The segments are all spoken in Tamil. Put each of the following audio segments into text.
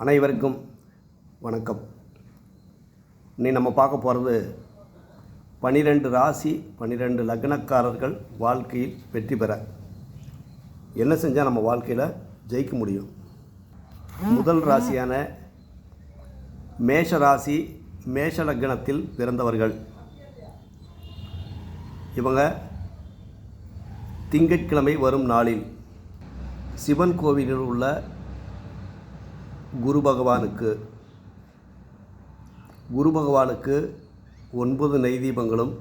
அனைவருக்கும் வணக்கம். இன்னைக்கு நம்ம பார்க்க போகிறது பன்னிரெண்டு ராசி பன்னிரெண்டு லக்னக்காரர்கள் வாழ்க்கையில் வெற்றி பெற. என்ன செஞ்சால் நம்ம வாழ்க்கையில் ஜெயிக்க முடியும்? முதல் ராசியான மேஷ ராசி மேஷ லக்னத்தில் பிறந்தவர்கள். இவங்க திங்கட்கிழமை வரும் நாளில் சிவன் கோவிலில் உள்ள குரு பகவானுக்கு குரு பகவானுக்கு ஒன்பது நெய் தீபங்களும்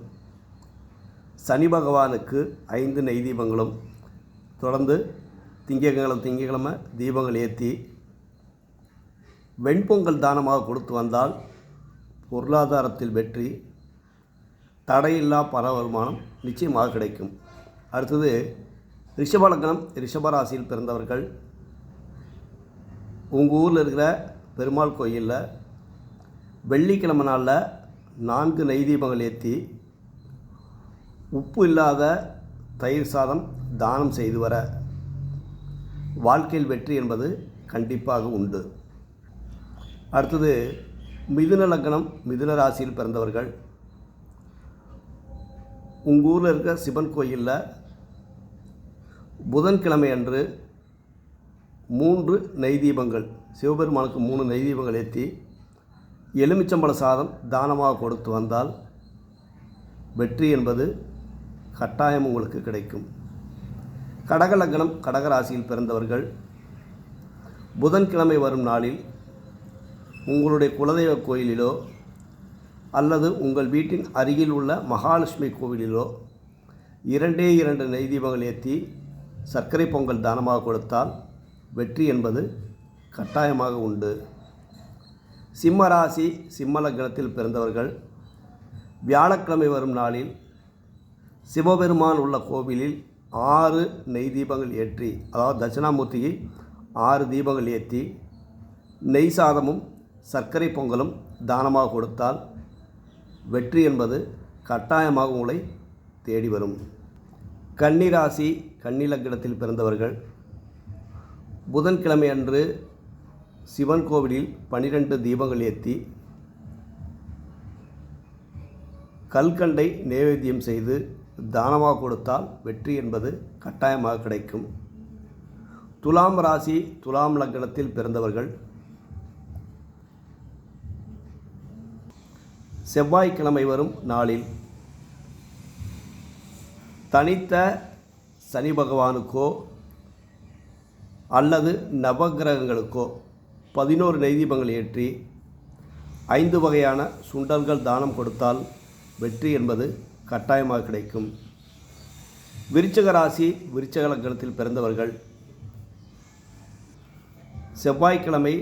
சனி பகவானுக்கு ஐந்து நெய் தீபங்களும் தொடர்ந்து திங்கக்கிழமை திங்கக்கிழமை தீபங்கள் ஏற்றி வெண்பொங்கல் தானமாக கொடுத்து வந்தால் பொருளாதாரத்தில் வெற்றி தடையில்லா பண வருமானம் நிச்சயமாக கிடைக்கும். அடுத்தது ரிஷபலக்கணம் ரிஷபராசியில் பிறந்தவர்கள். உங்கள் ஊரில் இருக்கிற பெருமாள் கோயிலில் வெள்ளிக்கிழமை நாளில் நான்கு நெய் தீபங்கள் ஏற்றி உப்பு இல்லாத தயிர் சாதம் தானம் செய்து வர. வாழ்க்கையில் வெற்றி என்பது கண்டிப்பாக உண்டு. அடுத்தது மிதுன லக்னம் மிதுன ராசியில் பிறந்தவர்கள். உங்கள் ஊரில் இருக்க சிவன் கோயிலில் புதன்கிழமை அன்று மூன்று நெய் தீபங்கள் சிவபெருமானுக்கு மூணு நெய் தீபங்கள் ஏற்றி எலுமிச்சம்பழ சாதம் தானமாக கொடுத்து வந்தால் வெற்றி என்பது கட்டாயம் உங்களுக்கு கிடைக்கும். கடக கடகராசியில் பிறந்தவர்கள் புதன்கிழமை வரும் நாளில் உங்களுடைய குலதெய்வ கோயிலிலோ அல்லது உங்கள் வீட்டின் அருகில் உள்ள மகாலட்சுமி கோவிலிலோ இரண்டே இரண்டு நெய் தீபங்கள் ஏற்றி சர்க்கரை பொங்கல் தானமாக கொடுத்தால் வெற்றி என்பது கட்டாயமாக உண்டு. சிம்ம ராசி சிம்ம லக்னத்தில் பிறந்தவர்கள் வியாழக்கிழமை வரும் நாளில் சிவபெருமான் உள்ள கோவிலில் ஆறு நெய் தீபங்கள் ஏற்றி அதாவது தட்சிணாமூர்த்திக்கு ஆறு தீபங்கள் ஏற்றி நெய் சாதமும் சர்க்கரை பொங்கலும் தானமாக கொடுத்தால் வெற்றி என்பது கட்டாயமாக உங்களை தேடி வரும். கன்னிராசி கன்னிலக்கிடத்தில் பிறந்தவர்கள் புதன்கிழமை அன்று சிவன் கோவிலில் பனிரெண்டு தீபங்கள் ஏற்றி கல்கண்டை நைவேத்தியம் செய்து தானமாக கொடுத்தால் வெற்றி என்பது கட்டாயமாக கிடைக்கும். துலாம் ராசி துலாம் லக்னத்தில் பிறந்தவர்கள் செவ்வாய்க்கிழமை வரும் நாளில் தனித்த சனி பகவானுக்கோ அல்லது நவகிரகங்களுக்கோ பதினோரு நெய்தீபங்கள் ஏற்றி ஐந்து வகையான சுண்டல்கள் தானம் கொடுத்தால் வெற்றி என்பது கட்டாயமாக கிடைக்கும். விருச்சக ராசி விருச்சக லக்னத்தில் பிறந்தவர்கள் செவ்வாய்க்கிழமை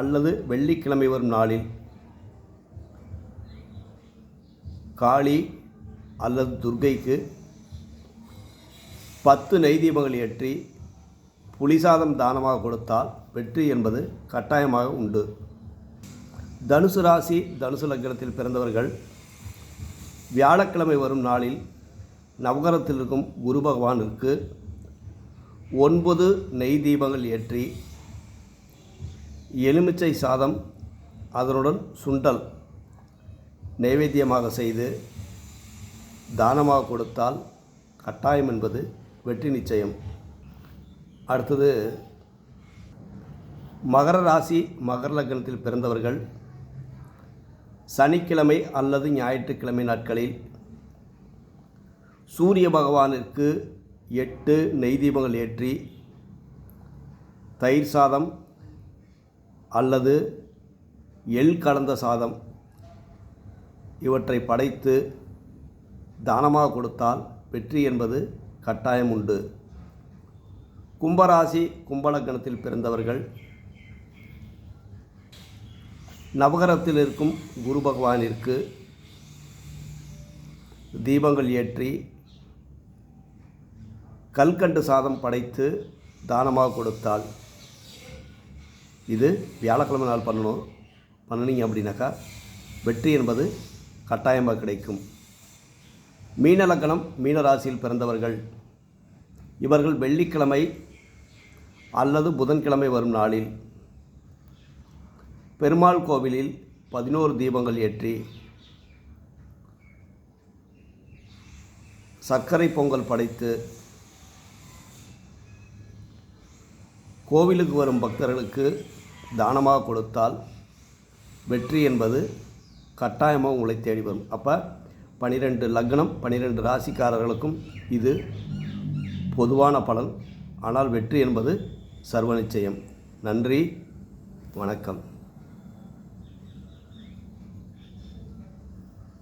அல்லது வெள்ளிக்கிழமை வரும் நாளில் காளி அல்லது துர்க்கைக்கு பத்து நெய்தீபங்கள் ஏற்றி புலிசாதம் தானமாக கொடுத்தால் வெற்றி என்பது கட்டாயமாக உண்டு. தனுசு ராசி தனுசு லக்னத்தில் பிறந்தவர்கள் வியாழக்கிழமை வரும் நாளில் நவகரத்தில் இருக்கும் குரு பகவானுக்கு ஒன்பது நெய் தீபங்கள் ஏற்றி எலுமிச்சை சாதம் அதனுடன் சுண்டல் நைவேத்தியமாக செய்து தானமாக கொடுத்தால் கட்டாயம் என்பது வெற்றி நிச்சயம். அடுத்தது மகர ராசி மகர லக்னத்தில் பிறந்தவர்கள் சனிக்கிழமை அல்லது ஞாயிற்றுக்கிழமை நாட்களில் சூரிய பகவானிற்கு எட்டு நெய் தீபங்கள் ஏற்றி தயிர் சாதம் அல்லது எள் கலந்த சாதம் இவற்றை படைத்து தானமாக கொடுத்தால் வெற்றி என்பது கட்டாயம் உண்டு. கும்பராசி கும்பலக்கணத்தில் பிறந்தவர்கள் நவகரத்தில் இருக்கும் குரு பகவானிற்கு தீபங்கள் ஏற்றி கல்கண்டு சாதம் படைத்து தானமாக கொடுத்தால் இது வியாழக்கிழமை நாள் பண்ணணும். பண்ணினீங்க அப்படின்னாக்கா வெற்றி என்பது கட்டாயமாக கிடைக்கும். மீனலக்கணம் மீனராசியில் பிறந்தவர்கள் இவர்கள் வெள்ளிக்கிழமை அல்லது புதன்கிழமை வரும் நாளில் பெருமாள் கோவிலில் பதினோரு தீபங்கள் ஏற்றி சர்க்கரை பொங்கல் படைத்து கோவிலுக்கு வரும் பக்தர்களுக்கு தானமாக கொடுத்தால் வெற்றி என்பது கட்டாயமாக உங்களை தேடி வரும். அப்போ பனிரெண்டு லக்னம் பனிரெண்டு ராசிக்காரர்களுக்கும் இது பொதுவான பலன் ஆனால் வெற்றி என்பது சர்வ நிச்சயம். நன்றி வணக்கம்.